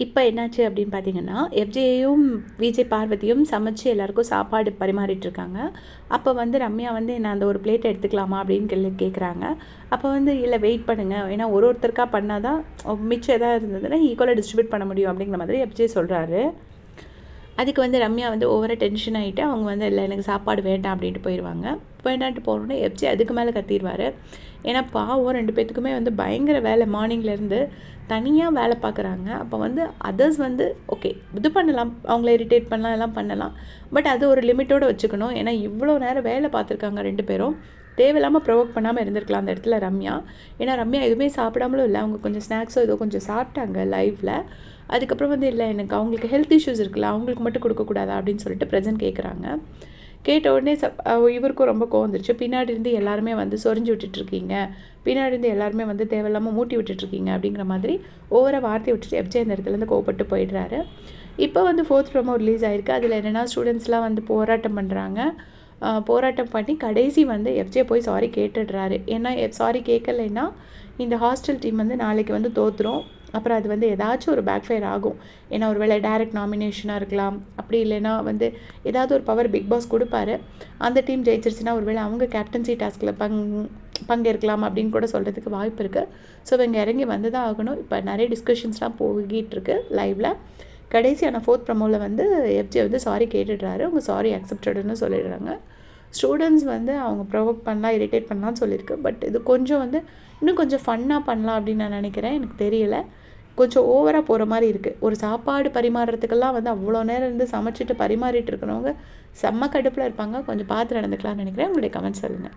இப்போ என்னாச்சு அப்படின்னு பார்த்தீங்கன்னா எஃப்ஜேயும் விஜய் பார்வதியும் சமைச்சு எல்லாருக்கும் சாப்பாடு பரிமாறிட்டுருக்காங்க அப்போ வந்து ரம்யா வந்து நான் அந்த ஒரு பிளேட் எடுத்துக்கலாமா? அப்படின்னு கேள்வி கேட்குறாங்க அப்போ வந்து இல்லை வெயிட் பண்ணுங்கள் ஏன்னா ஒரு ஒருத்தருக்காக பண்ணால் தான் மிச்சம் எதாவது இருந்ததுன்னா ஈக்குவலாக டிஸ்ட்ரிபியூட் பண்ண முடியும். அப்படிங்கிற மாதிரி எஃப்ஜே சொல்கிறாரு அதுக்கு வந்து ரம்யா வந்து ஓவராக டென்ஷன் ஆகிட்டு அவங்க வந்து இல்லை எனக்கு சாப்பாடு வேண்டாம் அப்படின்ட்டு போயிடுவாங்க வேண்டான்ட்டு போனோடனே எப்ஜி அதுக்கு மேலே கத்திடுவார் ஏன்னா பாவம் ரெண்டு பேத்துக்குமே வந்து பயங்கர வேலை. மார்னிங்லேருந்து தனியாக வேலை பார்க்குறாங்க அப்போ வந்து அதர்ஸ் வந்து ஓகே இது பண்ணலாம். அவங்கள இரிட்டேட் பண்ணலாம் எல்லாம் பண்ணலாம். பட் அது ஒரு லிமிட்டோடு வச்சுக்கணும். ஏன்னா இவ்வளோ நேரம் வேலை பார்த்துருக்காங்க ரெண்டு பேரும். தேவையில்லாமல் ப்ரொவோக் பண்ணாமல் இருந்திருக்கலாம் அந்த இடத்துல ரம்யா. ஏன்னா ரம்யா எதுவுமே சாப்பிடாமலும் இல்லை. அவங்க கொஞ்சம் ஸ்நாக்ஸோ ஏதோ கொஞ்சம் சாப்பிட்டாங்க லைஃப்பில் அதுக்கப்புறம் வந்து இல்லை எனக்கு அவங்களுக்கு ஹெல்த் இஷ்யூஸ் இருக்குல்ல அவங்களுக்கு மட்டும் கொடுக்கக்கூடாதா அப்படின்னு சொல்லிட்டு ப்ரெசன்ட் கேட்குறாங்க கேட்ட உடனே சப் இவருக்கும் ரொம்ப கோவம் வந்துருச்சு. பின்னாடி இருந்து எல்லாருமே வந்து சொரிஞ்சு விட்டுட்ருக்கீங்க பின்னாடி இருந்து எல்லாருமே வந்து தேவையில்லாமல் மூட்டி விட்டுட்ருக்கீங்க அப்படிங்கிற மாதிரி ஒவ்வொரு வார்த்தையை விட்டுட்டு எப்ஜே அந்த இடத்துலேருந்து கோவப்பட்டு போயிடுறாரு. இப்போ வந்து ஃபோர்த் ப்ரோமோ ரிலீஸ் ஆயிருக்கு. அதில் என்னென்னா ஸ்டூடெண்ட்ஸ்லாம் வந்து போராட்டம் பண்ணுறாங்க போராட்டம் பண்ணி கடைசி வந்து எஃப்ஜே போய் சாரி கேட்டுடுறாரு. ஏன்னா சாரி கேட்கலைன்னா இந்த ஹாஸ்டல் டீம் வந்து நாளைக்கு வந்து தோற்றுரும் அப்புறம் அது வந்து ஏதாச்சும் ஒரு பேக் ஃபயர் ஆகும். ஏன்னா ஒரு வேளை டேரக்ட் நாமினேஷனாக இருக்கலாம். அப்படி இல்லைன்னா வந்து ஏதாவது ஒரு பவர் பிக் பாஸ் கொடுப்பாரு. அந்த டீம் ஜெயிச்சிருச்சுன்னா ஒரு வேளை அவங்க கேப்டன்சி டாஸ்கில் பங் பங்கேற்கலாம் அப்படின்னு கூட சொல்கிறதுக்கு வாய்ப்பு இருக்குது ஸோ இவங்க இறங்கி வந்து தான் ஆகணும். இப்போ நிறைய டிஸ்கஷன்ஸ்லாம் போய்கிட்டு இருக்கு லைவில் கடைசியான ஃபோர்த் ப்ரமோவில் வந்து எஃப்ஜே வந்து சாரி கேட்டுடுறாரு. அவங்க சாரி அக்செப்டடுன்னு சொல்லிடுறாங்க. ஸ்டூடெண்ட்ஸ் வந்து அவங்க ப்ரொவோக் பண்ணலாம் இரிட்டேட் பண்ணலாம்னு சொல்லியிருக்கு. பட் இது கொஞ்சம் வந்து இன்னும் கொஞ்சம் ஃபன்னாக பண்ணலாம் அப்படின்னு நான் நினைக்கிறேன். எனக்கு தெரியல. கொஞ்சம் ஓவராக போகிற மாதிரி இருக்குது ஒரு சாப்பாடு பரிமாறுறதுக்கெல்லாம் வந்து அவ்வளோ நேரம் இருந்து சமைச்சிட்டு பரிமாறிட்டு இருக்கிறவங்க செம்ம கடுப்பில் இருப்பாங்க. கொஞ்சம் பார்த்து நடந்துக்கலாம்னு நினைக்கிறேன். உங்களுடைய கமெண்ட்ஸ் சொல்லுங்கள்